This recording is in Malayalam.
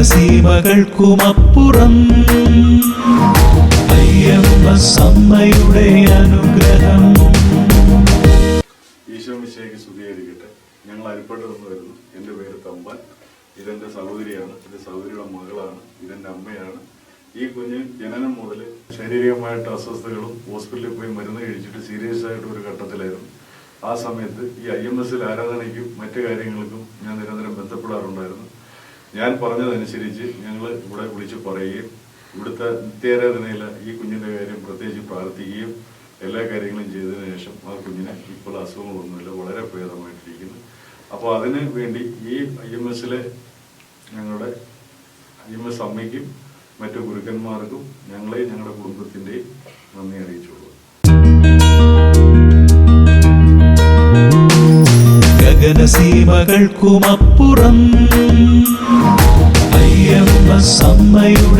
ഗഗനസീമകൾക്കുമപ്പുറം അയ്യപ്പ സമ്മയുടെ അനുഗ്രഹം. ഈശോ മിശേക്ക് സ്തുതിയായിരിക്കട്ടെ. ഞങ്ങൾ അരിപ്പട്ട് നിന്ന് വരുന്നു. എന്റെ പേര് തമ്പാൻ. ഇതെന്റെ സഹോദരിയാണ്. എന്റെ സഹോദരിയുടെ മകളാണ്. ഇതെന്റെ അമ്മയാണ്. ഈ കുഞ്ഞ് ജനനം മുതൽ ശാരീരികമായിട്ട് അസ്വസ്ഥതകളും ഹോസ്പിറ്റലിൽ പോയി മരുന്ന് കഴിച്ചിട്ട് സീരിയസ് ആയിട്ട് ഒരു ഘട്ടത്തിലായിരുന്നു. ആ സമയത്ത് ഈ ഐ എം എസിൽ ആരാധനയ്ക്കും മറ്റു കാര്യങ്ങൾക്കും ഞാൻ നിരന്തരം ബന്ധപ്പെടാറുണ്ടായിരുന്നു. ഞാൻ പറഞ്ഞതനുസരിച്ച് ഞങ്ങൾ ഇവിടെ വിളിച്ച് പറയുകയും ഇവിടുത്തെ നിത്യാരാധനയിൽ ഈ കുഞ്ഞിന്റെ കാര്യം പ്രത്യേകിച്ച് പ്രാർത്ഥിക്കുകയും എല്ലാ കാര്യങ്ങളും ചെയ്തതിനു ശേഷം ആ കുഞ്ഞിനെ ഇപ്പോൾ അസുഖങ്ങളൊന്നുമില്ല വളരെ ഭേദമായിട്ടിരിക്കുന്നു. അപ്പോൾ അതിന് വേണ്ടി ഈ ഐ എം എസിലെ ഞങ്ങളുടെ ഐ എം എസ് അമ്മയ്ക്കും മറ്റു ഗുരുക്കന്മാർക്കും ഞങ്ങളെയും ഞങ്ങളുടെ കുടുംബത്തിന്റെയും നന്ദി അറിയിച്ചുള്ളൂ. ഗഗനസീമകൾക്കുമപ്പുറം അയ്യപ്പ സമ്മയുടെ അനുഗ്രഹം